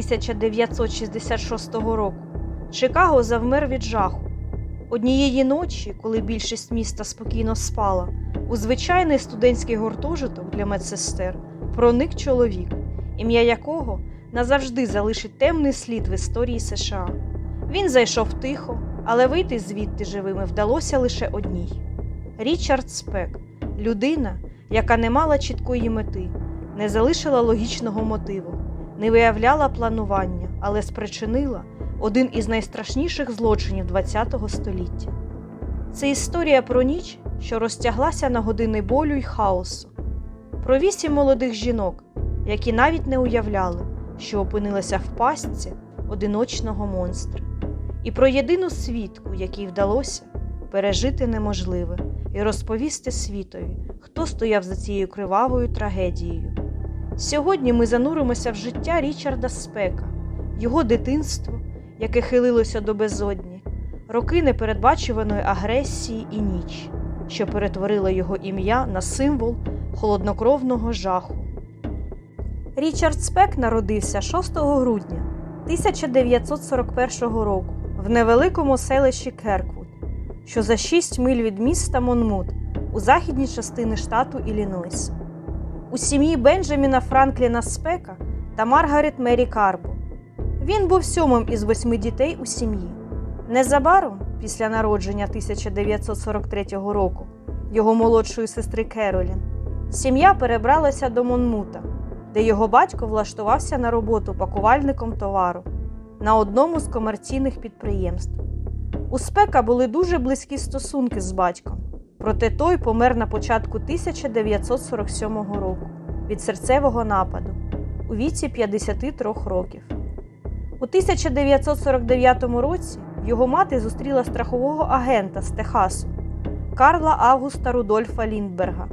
У липні 1966 року Чикаго завмер від жаху. Однієї ночі, коли більшість міста спокійно спала, у звичайний студентський гуртожиток для медсестер проник чоловік, ім'я якого назавжди залишить темний слід в історії США. Він зайшов тихо, але вийти звідти живими вдалося лише одній. Річард Спек, людина, яка не мала чіткої мети, не залишила логічного мотиву, не виявляла планування, але спричинила один із найстрашніших злочинів ХХ століття. Це історія про ніч, що розтяглася на години болю й хаосу, про вісім молодих жінок, які навіть не уявляли, що опинилися в пастці одиночного монстра, і про єдину свідку, якій вдалося пережити неможливе і розповісти світові, хто стояв за цією кривавою трагедією. Сьогодні ми зануримося в життя Річарда Спека, його дитинство, яке хилилося до безодні, роки непередбачуваної агресії і ніч, що перетворила його ім'я на символ холоднокровного жаху. Річард Спек народився 6 грудня 1941 року в невеликому селищі Керквуд, що за 6 миль від міста Монмут у західній частині штату Іллінойс. У сім'ї Бенджаміна Франкліна Спека та Маргарет Мері Карбо. Він був сьомим із восьми дітей у сім'ї. Незабаром, після народження 1943 року, його молодшої сестри Керолін, сім'я перебралася до Монмута, де його батько влаштувався на роботу пакувальником товару на одному з комерційних підприємств. У спека були дуже близькі стосунки з батьком, проте той помер на початку 1947 року від серцевого нападу у віці 53 років. У 1949 році його мати зустріла страхового агента з Техасу Карла Августа Рудольфа Ліндберга,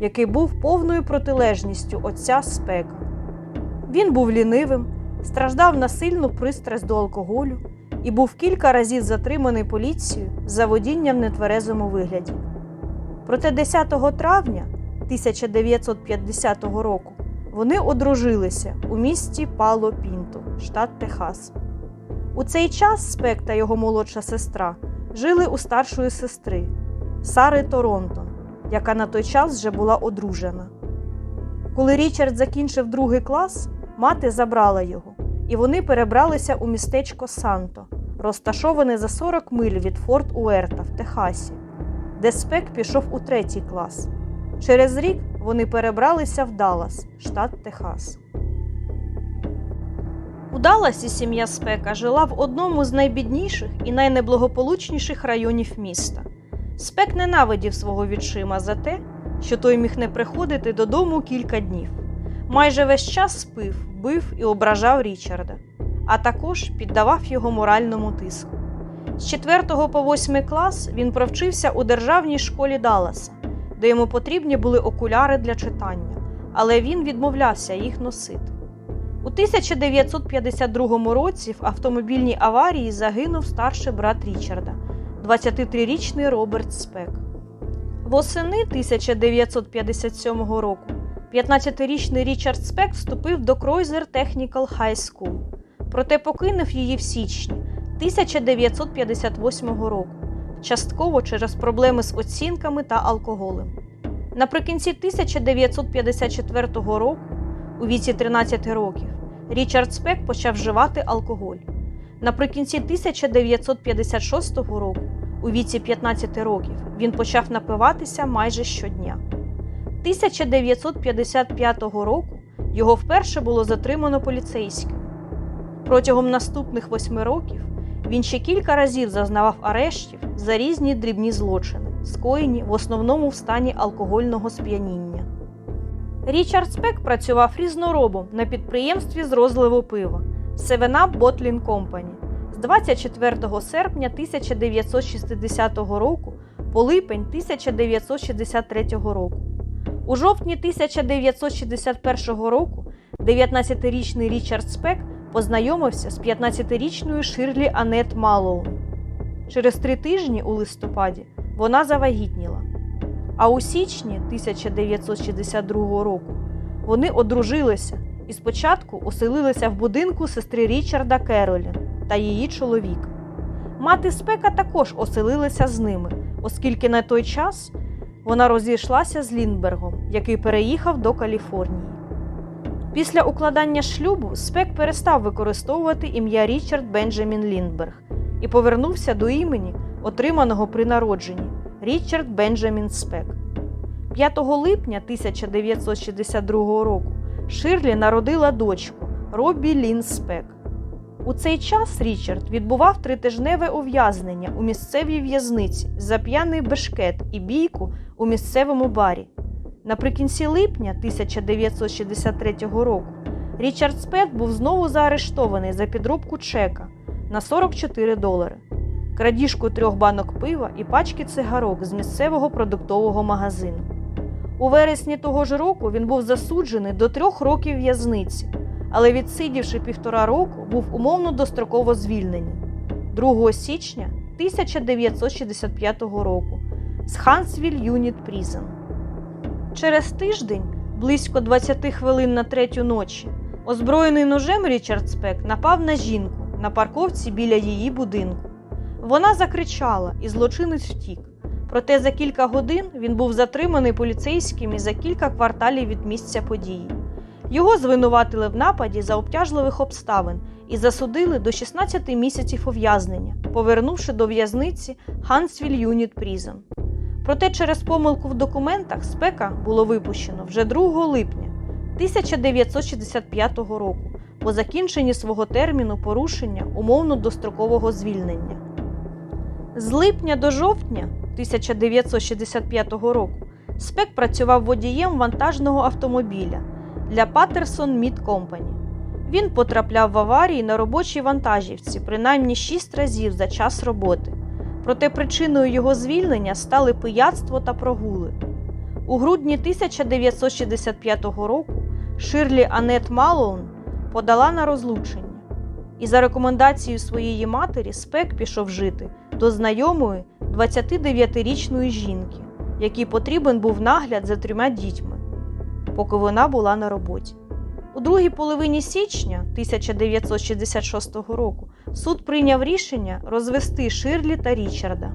який був повною протилежністю отця спека. Він був лінивим, страждав на сильну пристрасть до алкоголю і був кілька разів затриманий поліцією за водіння в нетверезому вигляді. Проте 10 травня 1950 року вони одружилися у місті Пало Пінто, штат Техас. У цей час Спек та його молодша сестра жили у старшої сестри Сари Торонтон, яка на той час вже була одружена. Коли Річард закінчив другий клас, мати забрала його, і вони перебралися у містечко Санто, розташоване за 40 миль від Форт Уерта в Техасі, де Спек пішов у третій клас. Через рік вони перебралися в Даллас, штат Техас. У Далласі сім'я Спека жила в одному з найбідніших і найнеблагополучніших районів міста. Спек ненавидів свого відчима за те, що той міг не приходити додому кілька днів. Майже весь час спив, бив і ображав Річарда, а також піддавав його моральному тиску. З 4 по 8 клас він провчився у державній школі Далласа, де йому потрібні були окуляри для читання, але він відмовлявся їх носити. У 1952 році в автомобільній аварії загинув старший брат Річарда, 23-річний Роберт Спек. Восени 1957 року 15-річний Річард Спек вступив до Кройзер Technical High School, проте покинув її в січні 1958 року, частково через проблеми з оцінками та алкоголем. Наприкінці 1954 року, у віці 13 років, Річард Спек почав вживати алкоголь. Наприкінці 1956 року, у віці 15 років, він почав напиватися майже щодня. 1955 року його вперше було затримано поліцейським. Протягом наступних восьми років він ще кілька разів зазнавав арештів за різні дрібні злочини, скоєні в основному в стані алкогольного сп'яніння. Річард Спек працював різноробом на підприємстві з розливу пива Up Bottling Company з 24 серпня 1960 року по липень 1963 року. У жовтні 1961 року 19-річний Річард Спек познайомився з 15-річною Ширлі Анет Малоун. Через три тижні у листопаді вона завагітніла. А у січні 1962 року вони одружилися і спочатку оселилися в будинку сестри Річарда Керолін та її чоловіка. Мати спека також оселилася з ними, оскільки на той час вона розійшлася з Ліндбергом, який переїхав до Каліфорнії. Після укладання шлюбу спек перестав використовувати ім'я Річард Бенджамін Ліндберг і повернувся до імені, отриманого при народженні Річард Бенджамін Спек. 5 липня 1962 року Ширлі народила дочку Робі Лін Спек. У цей час Річард відбував тритижневе ув'язнення у місцевій в'язниці за п'яний бешкет і бійку у місцевому барі. Наприкінці липня 1963 року Річард Спет був знову заарештований за підробку чека на 44 долари, крадіжку трьох банок пива і пачки цигарок з місцевого продуктового магазину. У вересні того ж року він був засуджений до трьох років в'язниці, але відсидівши півтора року, був умовно достроково звільнений 2 січня 1965 року з Хансвіль Юніт Прізен. Через тиждень, близько 20 хвилин на третю ночі, озброєний ножем Річард Спек напав на жінку на парковці біля її будинку. Вона закричала, і злочинець втік. Проте за кілька годин він був затриманий поліцейськими за кілька кварталів від місця події. Його звинуватили в нападі за обтяжливих обставин і засудили до 16 місяців ув'язнення, повернувши до в'язниці Хансвіль Юніт Прізон. Проте через помилку в документах спека було випущено вже 2 липня 1965 року по закінченні свого терміну порушення умовно дострокового звільнення. З липня до жовтня 1965 року спек працював водієм вантажного автомобіля для Patterson Meat Company. Він потрапляв в аварії на робочій вантажівці принаймні 6 разів за час роботи. Проте причиною його звільнення стали пияцтво та прогули. У грудні 1965 року Ширлі Анет Малоун подала на розлучення, і за рекомендацією своєї матері Спек пішов жити до знайомої 29-річної жінки, якій потрібен був нагляд за трьома дітьми, поки вона була на роботі. У другій половині січня 1966 року суд прийняв рішення розвести Ширлі та Річарда.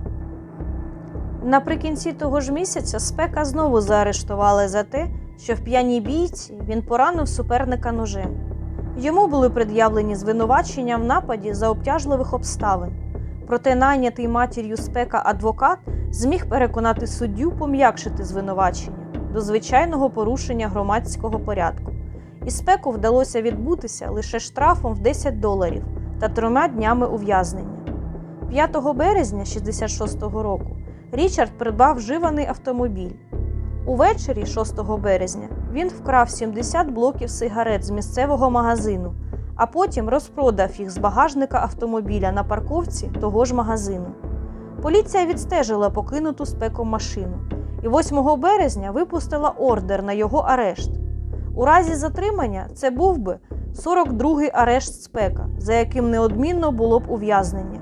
Наприкінці того ж місяця спека знову заарештували за те, що в п'яній бійці він поранив суперника ножем. Йому були пред'явлені звинувачення в нападі за обтяжливих обставин. Проте найнятий матір'ю спека адвокат зміг переконати суддю пом'якшити звинувачення до звичайного порушення громадського порядку. І спеку вдалося відбутися лише штрафом в 10 доларів та трьома днями ув'язнення. 5 березня 66-го року Річард придбав вживаний автомобіль. Увечері 6 березня він вкрав 70 блоків сигарет з місцевого магазину, а потім розпродав їх з багажника автомобіля на парковці того ж магазину. Поліція відстежила покинуту спеком машину і 8 березня випустила ордер на його арешт. У разі затримання це був би 42-й арешт спека, за яким неодмінно було б ув'язнення.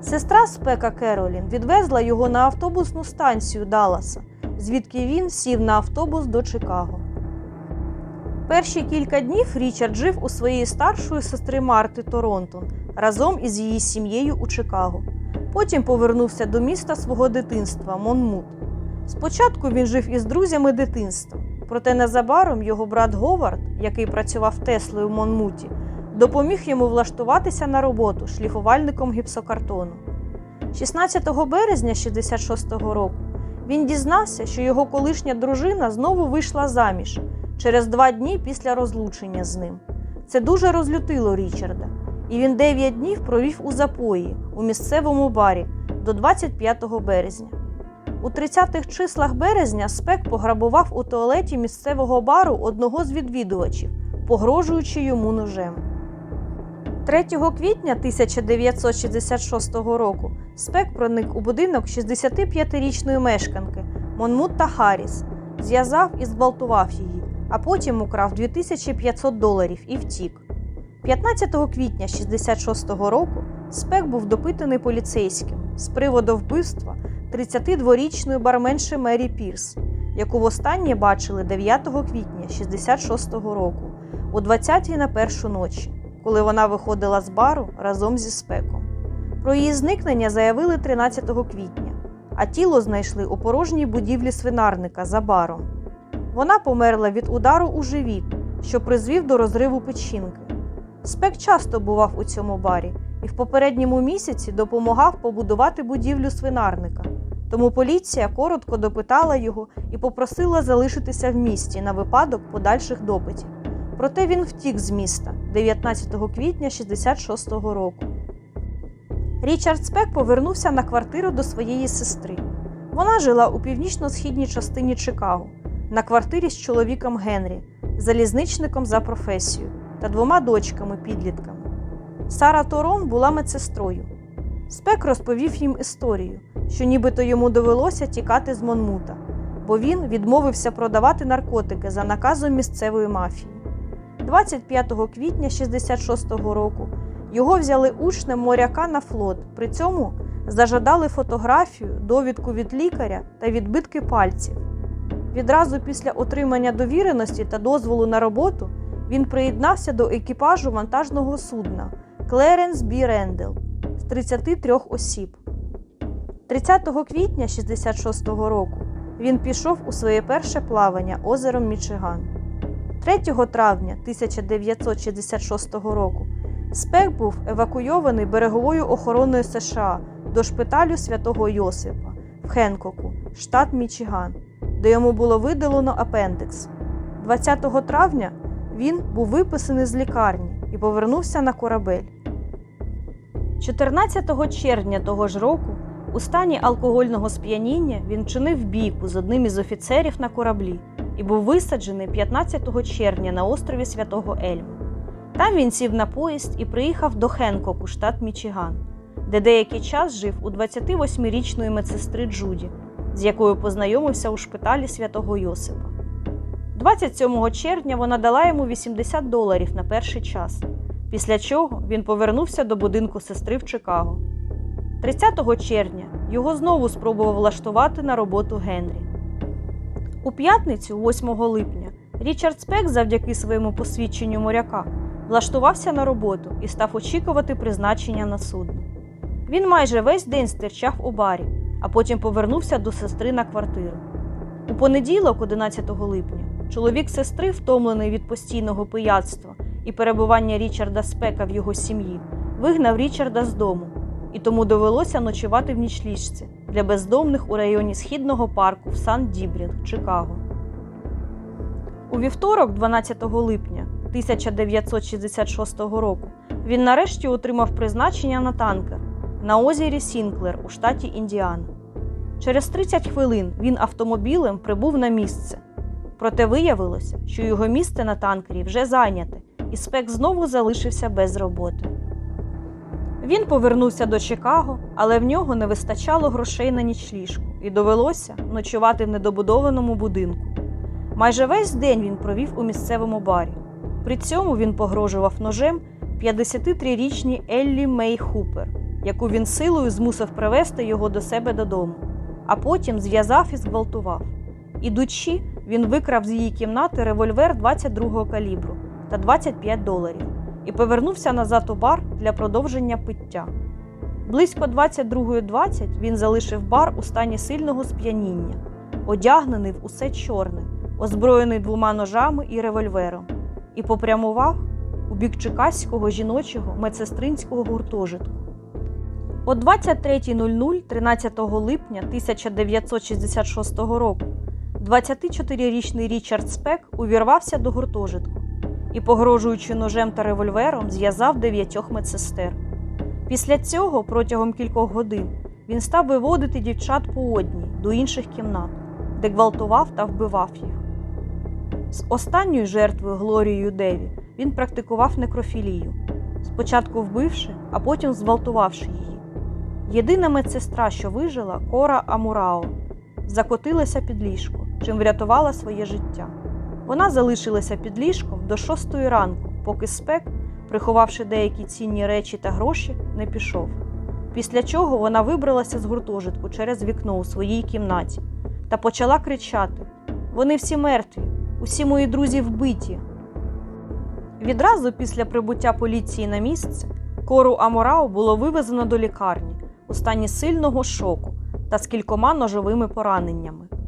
Сестра спека Керолін відвезла його на автобусну станцію Далласа, звідки він сів на автобус до Чикаго. Перші кілька днів Річард жив у своєї старшої сестри Марти Торонтон разом із її сім'єю у Чикаго. Потім повернувся до міста свого дитинства Монмут. Спочатку він жив із друзями дитинства, проте незабаром його брат Говард, який працював Теслою в Монмуті, допоміг йому влаштуватися на роботу шліфувальником гіпсокартону. 16 березня 66-го року він дізнався, що його колишня дружина знову вийшла заміж через два дні після розлучення з ним. Це дуже розлютило Річарда, і він 9 днів провів у запої у місцевому барі до 25 березня. У 30-х числах березня спек пограбував у туалеті місцевого бару одного з відвідувачів, погрожуючи йому ножем. 3 квітня 1966 року спек проник у будинок 65-річної мешканки Монмутта Харріс, зв'язав і зґвалтував її, а потім украв 2500 доларів і втік. 15 квітня 66 року спек був допитаний поліцейським з приводу вбивства 32-річної барменши Мері Пірс, яку востаннє бачили 9 квітня 66 року о 20-й на першу ночі, коли вона виходила з бару разом зі спеком. Про її зникнення заявили 13 квітня, а тіло знайшли у порожній будівлі свинарника за баром. Вона померла від удару у живіт, що призвів до розриву печінки. Спек часто бував у цьому барі і в попередньому місяці допомагав побудувати будівлю свинарника. Тому поліція коротко допитала його і попросила залишитися в місті на випадок подальших допитів. Проте він втік з міста 19 квітня 66-го року. Річард Спек повернувся на квартиру до своєї сестри. Вона жила у північно-східній частині Чикаго на квартирі з чоловіком Генрі, залізничником за професією та двома дочками-підлітками. Сара Торон була медсестрою. Спек розповів їм історію, що нібито йому довелося тікати з Монмута, бо він відмовився продавати наркотики за наказом місцевої мафії. 25 квітня 66-го року його взяли учнем моряка на флот. При цьому зажадали фотографію, довідку від лікаря та відбитки пальців. Відразу після отримання довіреності та дозволу на роботу він приєднався до екіпажу вантажного судна Клеренс Бі Рендел з 33 осіб. 30 квітня 66-го року він пішов у своє перше плавання озером Мічиган. 3 травня 1966 року Спек був евакуйований береговою охороною США до шпиталю святого Йосипа в Хенкоку, штат Мічиган, де йому було видалено апендикс. 20 травня він був виписаний з лікарні і повернувся на корабель. 14 червня того ж року, у стані алкогольного сп'яніння, він чинив бійку з одним із офіцерів на кораблі і був висаджений 15 червня на острові Святого Ельму. Там він сів на поїзд і приїхав до Хенкоку, штат Мічиган, де деякий час жив у 28-річної медсестри Джуді, з якою познайомився у шпиталі святого Йосипа. 27 червня вона дала йому 80 доларів на перший час, після чого він повернувся до будинку сестри в Чикаго. 30 червня його знову спробував влаштувати на роботу Генрі. У п'ятницю, 8 липня, Річард Спек, завдяки своєму посвідченню моряка, влаштувався на роботу і став очікувати призначення на судно. Він майже весь день стирчав у барі, а потім повернувся до сестри на квартиру. У понеділок, 11 липня, чоловік сестри, втомлений від постійного пияцтва і перебування Річарда Спека в його сім'ї, вигнав Річарда з дому, і тому довелося ночувати в нічліжці для бездомних у районі східного парку в Сан-Дібрінг, Чикаго. У вівторок, 12 липня 1966 року, він нарешті отримав призначення на танкер на озері Сінклер у штаті Індіана. Через 30 хвилин він автомобілем прибув на місце. Проте виявилося, що його місце на танкері вже зайняте, і спек знову залишився без роботи. Він повернувся до Чикаго, але в нього не вистачало грошей на нічліжку і довелося ночувати в недобудованому будинку. Майже весь день він провів у місцевому барі. При цьому він погрожував ножем 53-річній Еллі Мей Хупер, яку він силою змусив привезти його до себе додому, а потім зв'язав і зґвалтував. Ідучи, він викрав з її кімнати револьвер 22-го калібру та 25 доларів і повернувся назад у бар для продовження пиття. Близько 22.20 він залишив бар у стані сильного сп'яніння, одягнений в усе чорне, озброєний двома ножами і револьвером, і попрямував у бік Чекаського жіночого медсестринського гуртожитку. О 23.00 13 липня 1966 року 24-річний Річард Спек увірвався до гуртожитку і, погрожуючи ножем та револьвером, зв'язав дев'ятьох медсестер. Після цього, протягом кількох годин, він став виводити дівчат по одній до інших кімнат, де гвалтував та вбивав їх. З останньою жертвою Глорією Деві він практикував некрофілію, спочатку вбивши, а потім зґвалтувавши її. Єдина медсестра, що вижила, Кора Амурао, закотилася під ліжко, чим врятувала своє життя. Вона залишилася під ліжком до шостої ранку, поки спек, приховавши деякі цінні речі та гроші, не пішов. Після чого вона вибралася з гуртожитку через вікно у своїй кімнаті та почала кричати: Вони всі мертві, усі мої друзі вбиті. Відразу після прибуття поліції на місце кору Аморау було вивезено до лікарні у стані сильного шоку та з кількома ножовими пораненнями.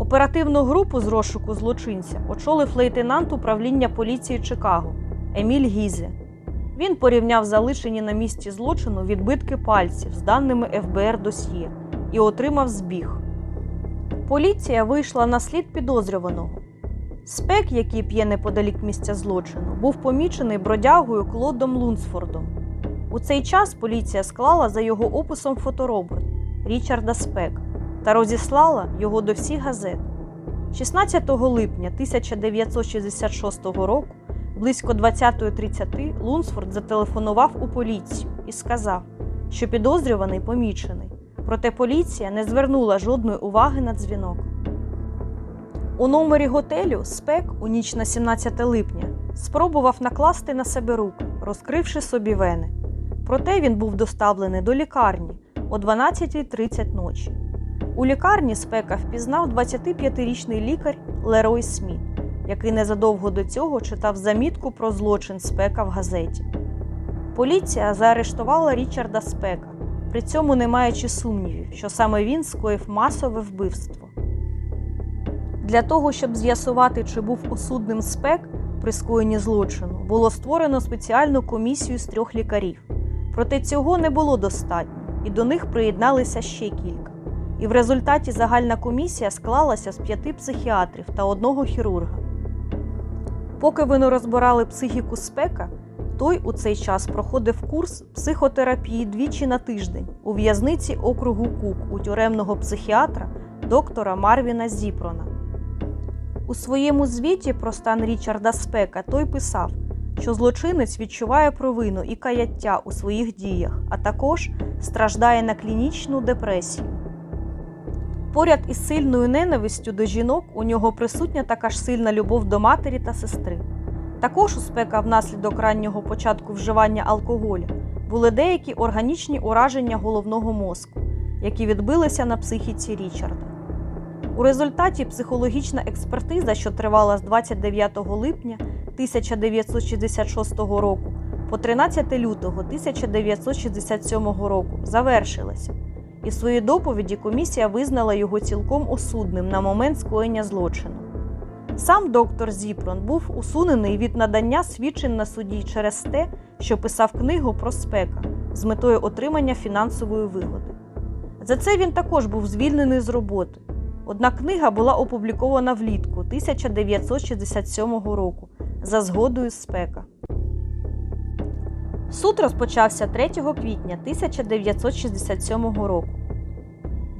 Оперативну групу з розшуку злочинця очолив лейтенант управління поліції Чикаго Еміль Гізе. Він порівняв залишені на місці злочину відбитки пальців з даними ФБР досьє і отримав збіг. Поліція вийшла на слід підозрюваного. Спек, який п'є неподалік місця злочину, був помічений бродягою Клодом Лунсфордом. У цей час поліція склала за його описом фоторобот Річарда Спека та розіслала його до всіх газет. 16 липня 1966 року, близько 20.30, Лунсфорд зателефонував у поліцію і сказав, що підозрюваний помічений. Проте поліція не звернула жодної уваги на дзвінок. У номері готелю Спек у ніч на 17 липня спробував накласти на себе руки, розкривши собі вени. Проте він був доставлений до лікарні о 12.30 ночі. У лікарні Спека впізнав 25-річний лікар Лерой Сміт, який незадовго до цього читав замітку про злочин Спека в газеті. Поліція заарештувала Річарда Спека, при цьому не маючи сумнівів, що саме він скоїв масове вбивство. Для того, щоб з'ясувати, чи був осудним спек при скоєнні злочину, було створено спеціальну комісію з трьох лікарів. Проте цього не було достатньо, і до них приєдналися ще кілька. І в результаті загальна комісія склалася з п'яти психіатрів та одного хірурга. Поки вони розбирали психіку спека, той у цей час проходив курс психотерапії двічі на тиждень у в'язниці округу Кук у тюремного психіатра доктора Марвіна Зіпрона. У своєму звіті про стан Річарда Спека той писав, що злочинець відчуває провину і каяття у своїх діях, а також страждає на клінічну депресію. Поряд із сильною ненавистю до жінок у нього присутня така ж сильна любов до матері та сестри. Також у спека внаслідок раннього початку вживання алкоголю були деякі органічні ураження головного мозку, які відбилися на психіці Річарда. У результаті психологічна експертиза, що тривала з 29 липня 1966 року по 13 лютого 1967 року, завершилася, і в своїй доповіді комісія визнала його цілком осудним на момент скоєння злочину. Сам доктор Зіпрон був усунений від надання свідчень на суді через те, що писав книгу про спека з метою отримання фінансової вигоди. За це він також був звільнений з роботи. Одна книга була опублікована влітку 1967 року за згодою спека. Суд розпочався 3 квітня 1967 року.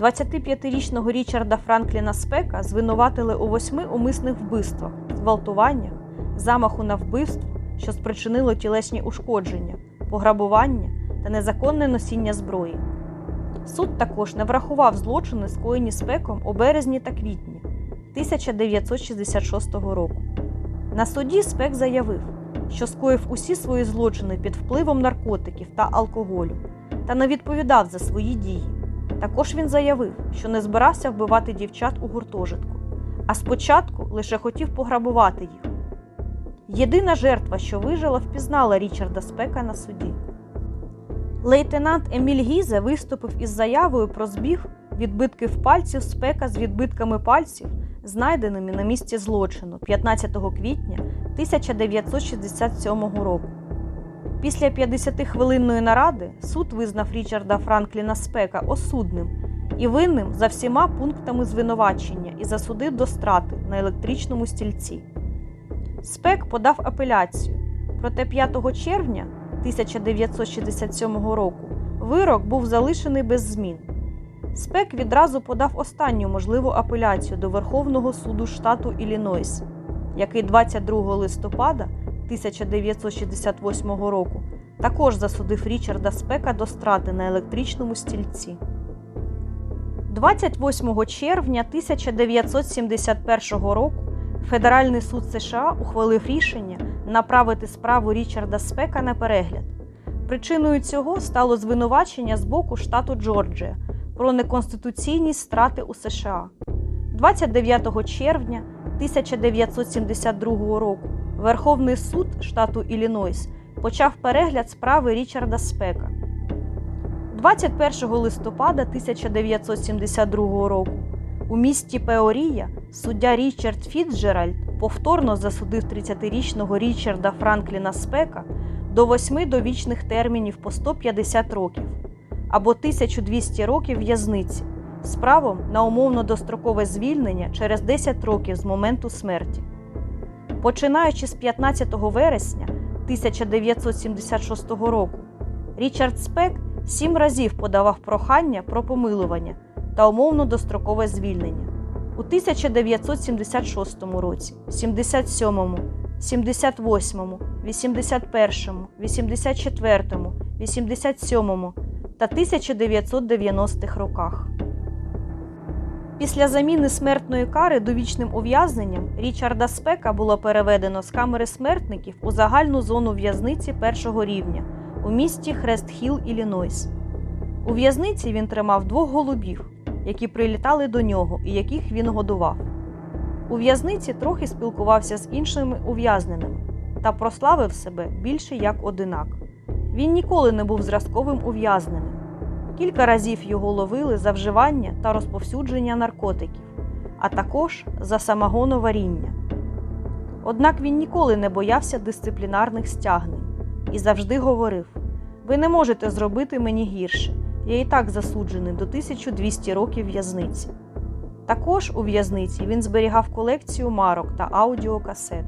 25-річного Річарда Франкліна Спека звинуватили у восьми умисних вбивствах, зґвалтуваннях, замаху на вбивство, що спричинило тілесні ушкодження, пограбування та незаконне носіння зброї. Суд також не врахував злочини, скоєні спеком у березні та квітні 1966 року. На суді спек заявив, що скоїв усі свої злочини під впливом наркотиків та алкоголю та не відповідав за свої дії. Також він заявив, що не збирався вбивати дівчат у гуртожитку, а спочатку лише хотів пограбувати їх. Єдина жертва, що вижила, впізнала Річарда Спека на суді. Лейтенант Еміль Гізе виступив із заявою про збіг відбитків пальців спека з відбитками пальців, знайденими на місці злочину 15 квітня 1967 року. Після 50-хвилинної наради суд визнав Річарда Франкліна Спека осудним і винним за всіма пунктами звинувачення і засудив до страти на електричному стільці. Спек подав апеляцію, проте 5 червня 1967 року вирок був залишений без змін. Спек відразу подав останню можливу апеляцію до Верховного суду штату Іллінойс, який 22 листопада 1968 року також засудив Річарда Спека до страти на електричному стільці. 28 червня 1971 року Федеральний суд США ухвалив рішення направити справу Річарда Спека на перегляд. Причиною цього стало звинувачення з боку штату Джорджія про неконституційність страти у США. 29 червня 1972 року. Верховний суд штату Іллінойс почав перегляд справи Річарда Спека. 21 листопада 1972 року. У місті Пеорія суддя Річард Фіцджеральд повторно засудив 30-річного Річарда Франкліна Спека до восьми довічних термінів по 150 років або 1200 років в'язниці з правом на умовно дострокове звільнення через 10 років з моменту смерті. Починаючи з 15 вересня 1976 року, Річард Спек сім разів подавав прохання про помилування та умовно дострокове звільнення. У 1976 році, 77, 78, 81, 84, 87 та 1990-х роках. Після заміни смертної кари довічним ув'язненням Річарда Спека було переведено з камери смертників у загальну зону в'язниці першого рівня у місті Хрест-Хілл, Іллінойс. У в'язниці він тримав двох голубів, які прилітали до нього і яких він годував. У в'язниці трохи спілкувався з іншими ув'язненими та прославив себе більше як одинак. Він ніколи не був зразковим ув'язненим. Кілька разів його ловили за вживання та розповсюдження наркотиків, а також за самогоноваріння. Однак він ніколи не боявся дисциплінарних стягнень і завжди говорив: Ви не можете зробити мені гірше, я і так засуджений до 1200 років в'язниці. Також у в'язниці він зберігав колекцію марок та аудіокасет.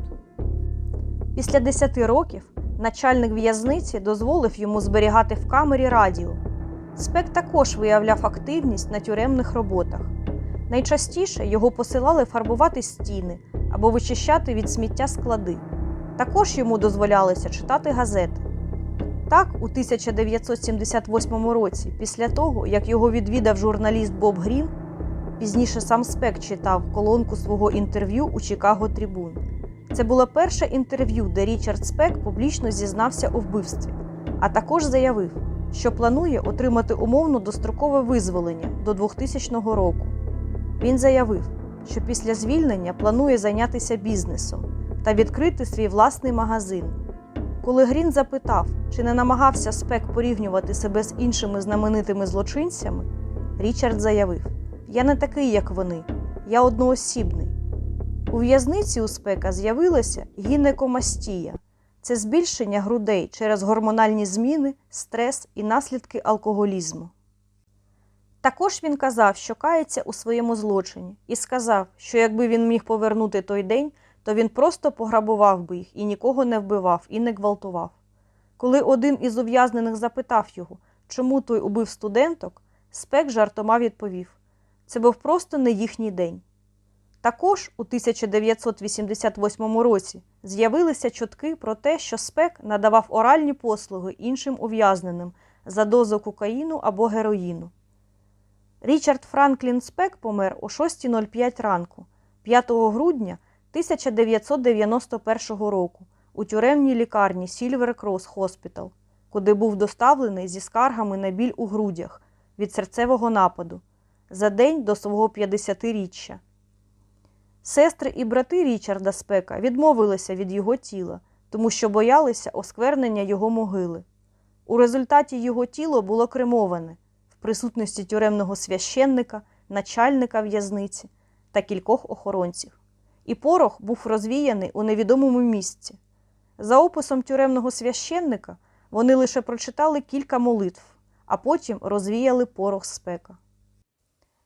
Після 10 років начальник в'язниці дозволив йому зберігати в камері радіо. Спек також виявляв активність на тюремних роботах. Найчастіше його посилали фарбувати стіни або вичищати від сміття склади. Також йому дозволялося читати газети. Так, у 1978 році, після того, як його відвідав журналіст Боб Грін, пізніше сам Спек читав колонку свого інтерв'ю у Чикаго Трибун. Це було перше інтерв'ю, де Річард Спек публічно зізнався у вбивстві, а також заявив, що планує отримати умовно дострокове визволення до 2000 року. Він заявив, що після звільнення планує зайнятися бізнесом та відкрити свій власний магазин. Коли Грін запитав, чи не намагався Спек порівнювати себе з іншими знаменитими злочинцями, Річард заявив: Я не такий, як вони, я одноосібний. У в'язниці у Спека з'явилася гінекомастія це збільшення грудей через гормональні зміни, стрес і наслідки алкоголізму. Також він казав, що кається у своєму злочині, і сказав, що якби він міг повернути той день, то він просто пограбував би їх і нікого не вбивав і не гвалтував. Коли один із ув'язнених запитав його, чому той убив студенток, спек жартома відповів: це був просто не їхній день. Також у 1988 році з'явилися чутки про те, що спек надавав оральні послуги іншим ув'язненим за дозу кокаїну або героїну. Річард Франклін Спек помер о 6.05 ранку, 5 грудня 1991 року у тюремній лікарні Сільвер Крос Хоспітал, куди був доставлений зі скаргами на біль у грудях від серцевого нападу за день до свого 50-річчя. Сестри і брати Річарда Спека відмовилися від його тіла, тому що боялися осквернення його могили. У результаті його тіло було кремоване в присутності тюремного священника, начальника в'язниці та кількох охоронців. І порох був розвіяний у невідомому місці. За описом тюремного священника вони лише прочитали кілька молитв, а потім розвіяли порох спека.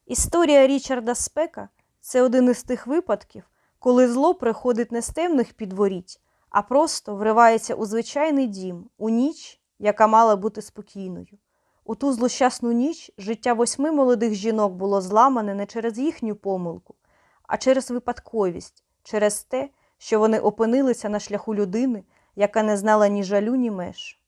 Історія Річарда Спека це один із тих випадків, коли зло приходить не з темних підворіть, а просто вривається у звичайний дім, у ніч, яка мала бути спокійною. У ту злощасну ніч життя восьми молодих жінок було зламане не через їхню помилку, а через випадковість, через те, що вони опинилися на шляху людини, яка не знала ні жалю, ні меж.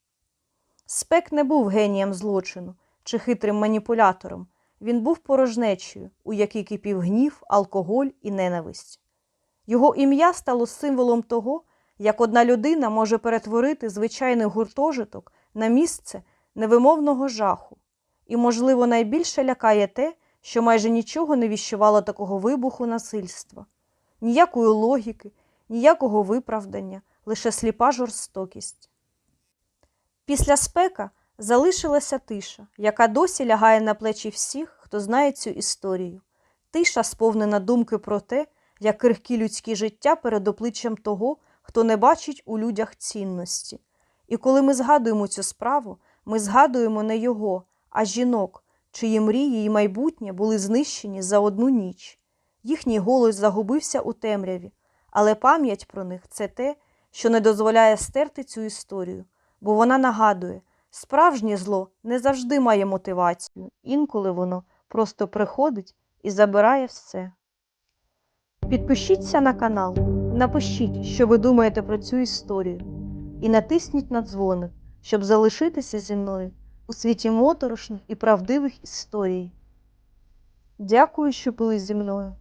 Спек не був генієм злочину чи хитрим маніпулятором. Він був порожнечею, у якій кипів гнів, алкоголь і ненависть. Його ім'я стало символом того, як одна людина може перетворити звичайний гуртожиток на місце невимовного жаху. І, можливо, найбільше лякає те, що майже нічого не віщувало такого вибуху насильства, ніякої логіки, ніякого виправдання, лише сліпа жорстокість. Після спека залишилася тиша, яка досі лягає на плечі всіх, хто знає цю історію. Тиша, сповнена думки про те, як крихкі людські життя перед обличчям того, хто не бачить у людях цінності. І коли ми згадуємо цю справу, ми згадуємо не його, а жінок, чиї мрії і майбутнє були знищені за одну ніч. Їхній голос загубився у темряві, але пам'ять про них це те, що не дозволяє стерти цю історію, бо вона нагадує, справжнє зло не завжди має мотивацію, інколи воно просто приходить і забирає все. Підпишіться на канал, напишіть, що ви думаєте про цю історію, і натисніть на дзвоник, щоб залишитися зі мною у світі моторошних і правдивих історій. Дякую, що були зі мною.